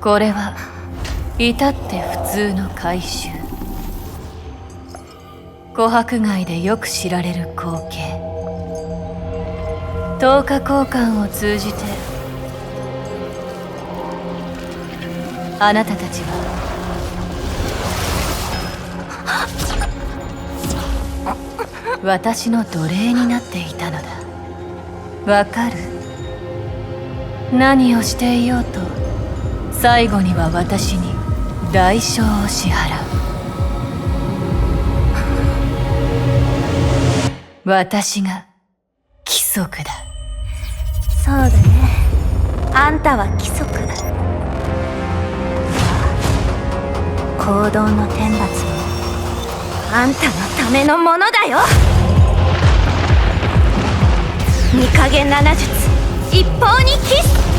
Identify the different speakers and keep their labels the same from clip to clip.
Speaker 1: これは至って普通の回収。琥珀街でよく知られる光景。10日交換を通じてあなたたちは私の奴隷になっていたのだ。わかる？何をしていようと最後には私に代償を支払う。私が規則だ。
Speaker 2: そうだね。あんたは規則行動の天罰もあんたのためのものだよ。御影七術一方にキス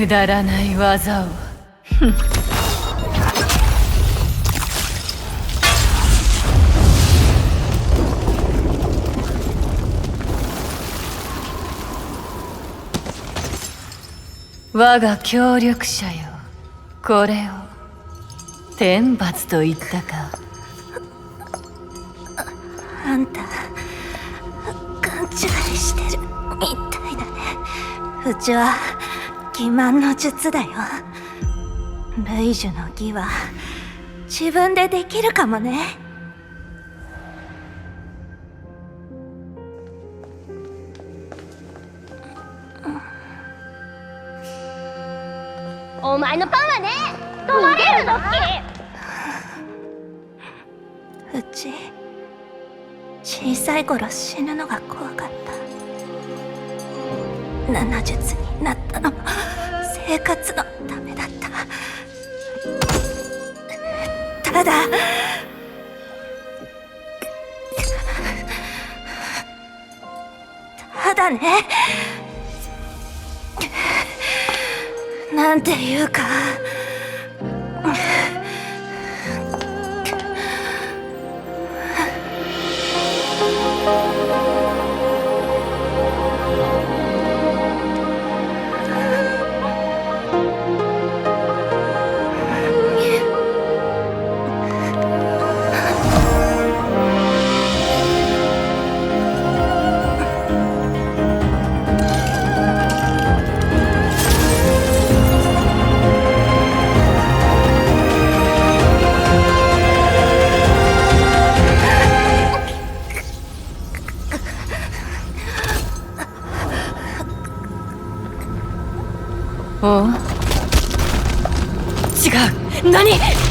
Speaker 1: くだらない技を。我が協力者よ。これを天罰と言ったか。
Speaker 2: あんた勘違いしてる。みたいだね。うちは欺瞞の術だよ。ルイジュの義は自分でできるかもね。
Speaker 3: お前のパンはね止まれるの
Speaker 2: うち小さい頃死ぬのが怖かった。七術になったの。も生活のためだった。ただただね。なんていうか。
Speaker 1: Thank you. 違う。何？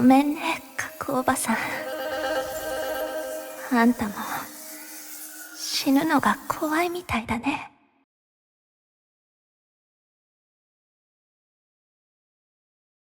Speaker 2: ごめんね角おばさん。あんたも死ぬのが怖いみたいだね。